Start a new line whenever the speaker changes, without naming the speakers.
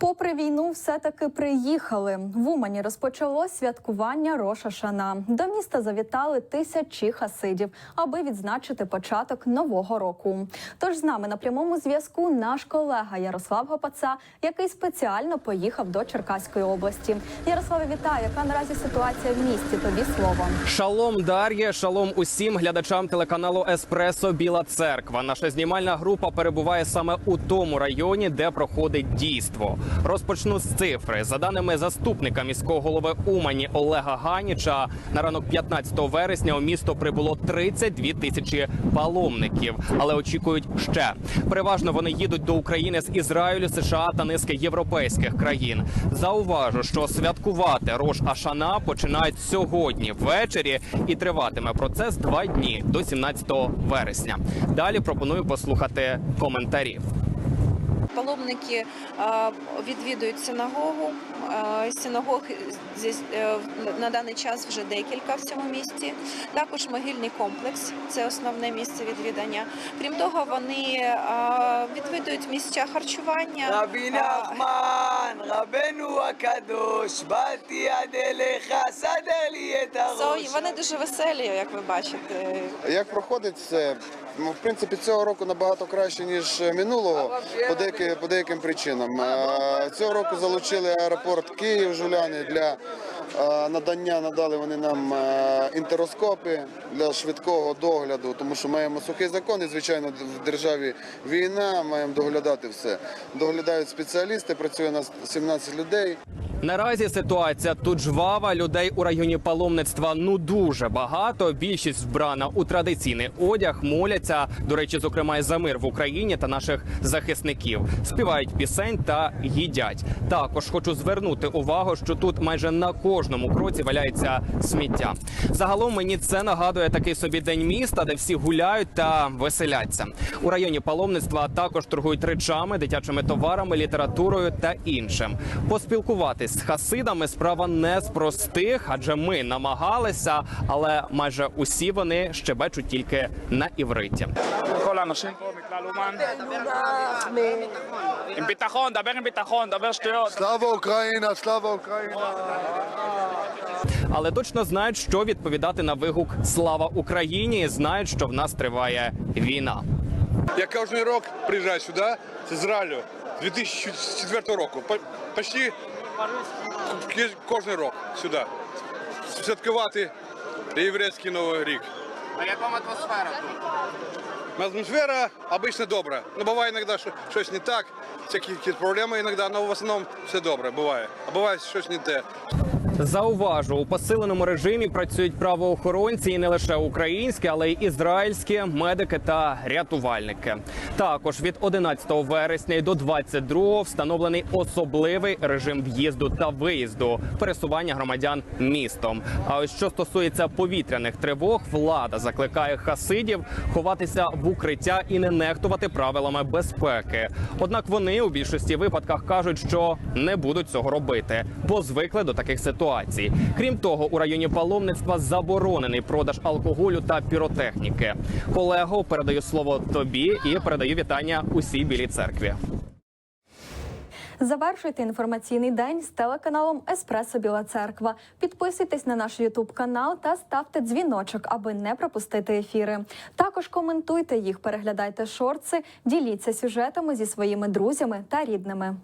Попри війну, все таки приїхали. В Умані розпочалось святкування Роша Шана. До міста завітали тисячі хасидів, аби відзначити початок нового року. Тож з нами на прямому зв'язку наш колега Ярослав Гопаца, який спеціально поїхав до Черкаської області. Ярославе, вітаю! Яка наразі ситуація в місті? Тобі слово.
Шалом Дар'є, шалом усім глядачам телеканалу Еспресо Біла Церква. Наша знімальна група перебуває саме у тому районі, де проходить дійство. Розпочну з цифри. За даними заступника міського голови Умані Олега Ганіча, на ранок 15 вересня у місто прибуло 32 тисячі паломників, але очікують ще. Переважно вони їдуть до України з Ізраїлю, США та низки європейських країн. Зауважу, що святкувати Рош Ашана починають сьогодні ввечері і триватиме процес два дні до 17 вересня. Далі пропоную послухати коментарі.
Паломники е, відвідують синагогу. Е, Синагог е, на даний час вже декілька в цьому місті. Також могильний комплекс це основне місце відвідання. Крім того, вони відвідують місця харчування.
רבי
е,
נחמן, רבנו הקדוש, באתי עד אליך, סדר לי את
so,
הראש.
Вони дуже веселі, як ви бачите.
Як проходить це? Ну, в принципі, цього року набагато краще ніж минулого по деяким, по деяким причинам. Е, Цього року залучили аеропорт Київ Жуляни для е, надання. Надали вони нам е, інтероскопи для швидкого догляду, тому що маємо сухий закон і звичайно в державі війна. Маємо доглядати все. Доглядають спеціалісти. Працює у нас 17 людей.
Наразі ситуація тут жвава. Людей у районі паломництва ну дуже багато. Більшість вбрана у традиційний одяг, моляться. До речі, зокрема, і за мир в Україні та наших захисників. Співають пісень та їдять. Також хочу звернути увагу, що тут майже на кожному кроці валяється сміття. Загалом мені це нагадує такий собі день міста, де всі гуляють та веселяться. У районі паломництва також торгують речами, дитячими товарами, літературою та іншим. Поспілкуватись з хасидами справа не з простих, адже ми намагалися, але майже усі вони ще щебечуть тільки на івриті.
Слава Україна, слава Україна.
Але точно знають, що відповідати на вигук Слава Україні. Знають, що в нас триває війна.
Я кожен рік приїжджаю сюди з Ізраїлю 2004 року. Почти кожен рік сюди. Святкувати єврейський новий рік.
А яка атмосфера тут?
Атмосфера обычно добра. Ну, буває іноді що, щось не так, всякі проблеми іноді, але в основному все добре буває. А буває щось не те.
Зауважу, у посиленому режимі працюють правоохоронці і не лише українські, але й ізраїльські медики та рятувальники. Також від 11 вересня до 22 встановлений особливий режим в'їзду та виїзду пересування громадян містом. А ось що стосується повітряних тривог, влада закликає хасидів ховатися в укриття і не нехтувати правилами безпеки. Однак вони у більшості випадках кажуть, що не будуть цього робити, бо звикли до таких ситуацій. Крім того, у районі паломництва заборонений продаж алкоголю та піротехніки. Колего, передаю слово тобі і передаю вітання усій білій церкві.
Завершуйте інформаційний день з телеканалом Еспресо Біла Церква. Підписуйтесь на наш Ютуб канал та ставте дзвіночок, аби не пропустити ефіри. Також коментуйте їх, переглядайте шорти, діліться сюжетами зі своїми друзями та рідними.